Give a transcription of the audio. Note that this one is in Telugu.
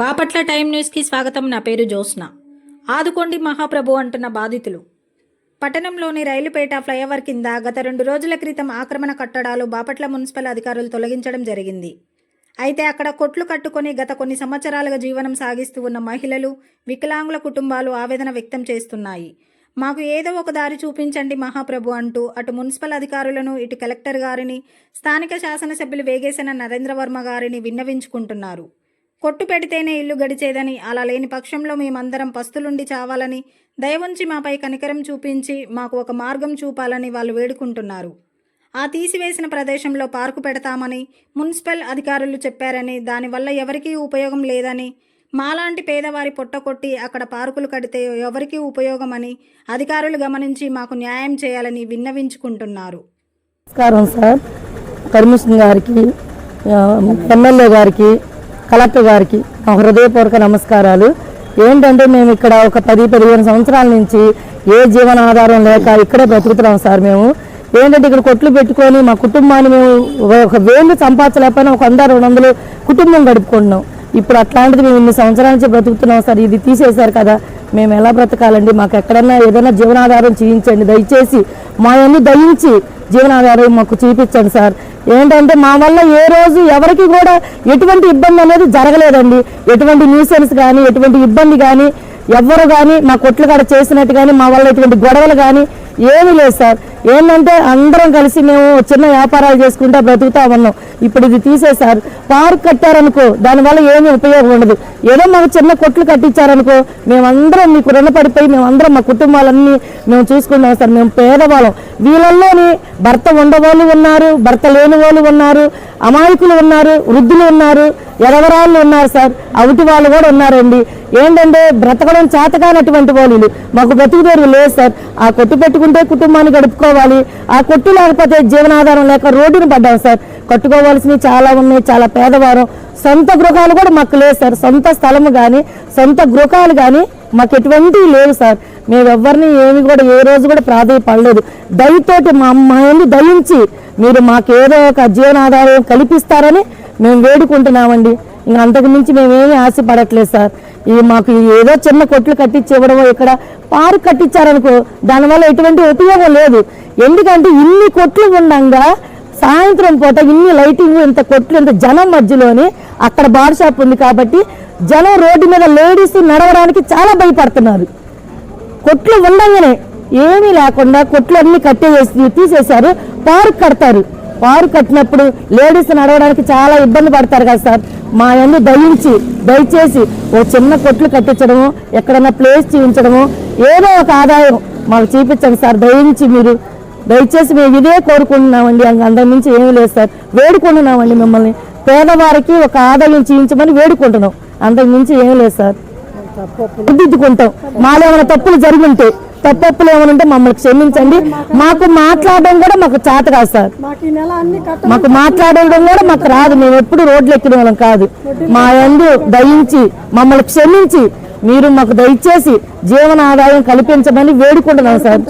బాపట్ల టైమ్ న్యూస్కి స్వాగతం. నా పేరు జోస్న ఆదుకోండి మహాప్రభు అంటున్న బాధితులు. పట్టణంలోని రైలుపేట ఫ్లైఓవర్ కింద గత రెండు రోజుల క్రితం ఆక్రమణ కట్టడాలు బాపట్ల మున్సిపల్ అధికారులు తొలగించడం జరిగింది. అయితే అక్కడ కొట్లు కట్టుకొని గత కొన్ని సంవత్సరాలుగా జీవనం సాగిస్తూ ఉన్న మహిళలు వికలాంగుల కుటుంబాలు ఆవేదన వ్యక్తం చేస్తున్నాయి. మాకు ఏదో ఒక దారి చూపించండి మహాప్రభు అంటూ అటు మున్సిపల్ అధికారులను ఇటు కలెక్టర్ గారిని స్థానిక శాసనసభ్యులు వేగేసిన నరేంద్రవర్మ గారిని విన్నవించుకుంటున్నారు. కొట్టు పెడితేనే ఇల్లు గడిచేదని అలా లేని పక్షంలో మేమందరం పస్తులుండి చావాలని దయవుంచి మాపై కనికరం చూపించి మాకు ఒక మార్గం చూపాలని వాళ్ళు వేడుకుంటున్నారు. ఆ తీసివేసిన ప్రదేశంలో పార్కు పెడతామని మున్సిపల్ అధికారులు చెప్పారని దానివల్ల ఎవరికీ ఉపయోగం లేదని మాలాంటి పేదవారి పొట్టకొట్టి అక్కడ పార్కులు కడితే ఎవరికీ ఉపయోగమని అధికారులు గమనించి మాకు న్యాయం చేయాలని విన్నవించుకుంటున్నారు. నమస్కారం సార్. కమిషన్ గారికి ఎమ్మెల్యే గారికి కలెక్టర్ గారికి మా హృదయపూర్వక నమస్కారాలు. ఏంటంటే మేము ఇక్కడ ఒక పది పదిహేను సంవత్సరాల నుంచి ఏ జీవనాధారం లేక ఇక్కడే బ్రతుకుతున్నాం సార్ మేము. ఏంటంటే ఇక్కడ కొట్లు పెట్టుకొని మా కుటుంబాన్ని మేము ఒక వేలు సంపాదించలేకపోయినా ఒక వంద రెండు వందలు కుటుంబం గడుపుకుంటున్నాం. ఇప్పుడు అట్లాంటిది మేము ఇన్ని సంవత్సరాల నుంచి బ్రతుకుతున్నాం సార్ ఇది తీసేశారు కదా. మేము ఎలా బ్రతకాలండి? మాకు ఎక్కడన్నా ఏదైనా జీవనాధారం చూపించండి. దయచేసి మా అన్ని దయించి జీవనాధారం మాకు చూపించండి సార్. ఏంటంటే మా వల్ల ఏ రోజు ఎవరికి కూడా ఎటువంటి ఇబ్బంది అనేది జరగలేదండి. ఎటువంటి న్యూసెన్స్ కానీ ఎటువంటి ఇబ్బంది కానీ ఎవ్వరు కానీ మా కొట్లు కాడ చేసినట్టు కానీ మా వల్ల ఎటువంటి గొడవలు కానీ ఏమీ లేదు సార్. ఏంటంటే అందరం కలిసి మేము చిన్న వ్యాపారాలు చేసుకుంటా బ్రతుకుతా ఉన్నాం. ఇప్పుడు ఇది తీసేశారు. పార్క్ కట్టారనుకో దానివల్ల ఏమీ ఉపయోగం ఉండదు. ఏదో మాకు చిన్న కొట్లు కట్టించారనుకో మేమందరం మీకు రుణపడిపోయి మేమందరం మా కుటుంబాలన్నీ మేము చూసుకుంటాం సార్ మేము పేదవాళ్ళం. వీళ్ళల్లోని భర్త ఉండవాళ్ళు ఉన్నారు భర్త లేని వాళ్ళు ఉన్నారు అమాయకులు ఉన్నారు వృద్ధులు ఉన్నారు ఎడవరాళ్ళు ఉన్నారు సార్. అవుటి వాళ్ళు కూడా ఉన్నారండి. ఏంటంటే బ్రతకడం చేతకానటువంటి వాళ్ళు మాకు బ్రతుకుదేరు లేదు సార్. ఆ కొట్టు పెట్టుకుంటే కుటుంబాన్ని గడుపుకోవాలి. ఆ కొట్టు లేకపోతే జీవనాధారం లేక రోడ్డును పడ్డాం సార్. కట్టుకోవాల్సినవి చాలా ఉన్నాయి చాలా పేదవారం. సొంత గృహాలు కూడా మాకు లేదు సార్. సొంత స్థలము కానీ సొంత గృహాలు కానీ మాకు ఎటువంటివి లేవు సార్. మేము ఏమి కూడా ఏ రోజు కూడా ప్రాధాన్యపడలేదు దయతోటి మా అమ్మాయిని దయించి మీరు మాకు ఏదో ఒక జీవనాధారం కల్పిస్తారని మేము వేడుకుంటున్నామండి. ఇంకా అంతకుమించి మేమేమి మేమేమీ ఆశపడట్లేదు సార్. ఈ మాకు ఏదో చిన్న కొట్లు కట్టించి ఇవ్వడమో ఇక్కడ పార్క్ కట్టించారనుకో దానివల్ల ఎటువంటి ఉపయోగం లేదు. ఎందుకంటే ఇన్ని కొట్లు ఉండంగా సాయంత్రం పూట ఇన్ని లైటింగ్ ఇంత కొట్లు ఇంత జనం మధ్యలోని అక్కడ బార్ షాప్ ఉంది కాబట్టి జనం రోడ్డు మీద లేడీస్ నడవడానికి చాలా భయపడుతున్నారు. కొట్లు ఉండగానే ఏమీ లేకుండా కొట్లు అన్ని కట్టేసి తీసేశారు. పార్క్ కడతారు. పార్క్ కట్టినప్పుడు లేడీస్ నడవడానికి చాలా ఇబ్బంది పడతారు కదా సార్. మా అన్ని దయించి దయచేసి ఓ చిన్న కొట్లు కట్టించడము ఎక్కడన్నా ప్లేస్ చూపించడము ఏదో ఒక ఆదాయం మాకు చూపించండి సార్. దయించి మీరు దయచేసి మేము ఇదే కోరుకుంటున్నామండి. అందరి నుంచి ఏమీ లేదు సార్. వేడుకుంటున్నామండి మిమ్మల్ని. పేదవారికి ఒక ఆదాయం చూపించమని వేడుకుంటున్నాం. అంతకు మించి ఏమీ లేదు సార్. దిద్దుకుంటాం మాలో ఏమైనా తప్పులు జరిగి ఉంటే తప్పులు ఏమైనా ఉంటే మమ్మల్ని క్షమించండి. మాకు మాట్లాడడం కూడా మాకు చేత కాదు సార్. మాకు మాట్లాడడం కూడా మాకు రాదు. మేము ఎప్పుడు రోడ్లు ఎక్కిన వాళ్ళం కాదు. మా యందు దయించి మమ్మల్ని క్షమించి మీరు మాకు దయచేసి జీవన ఆదాయం కల్పించమని వేడుకుంటున్నాం సార్.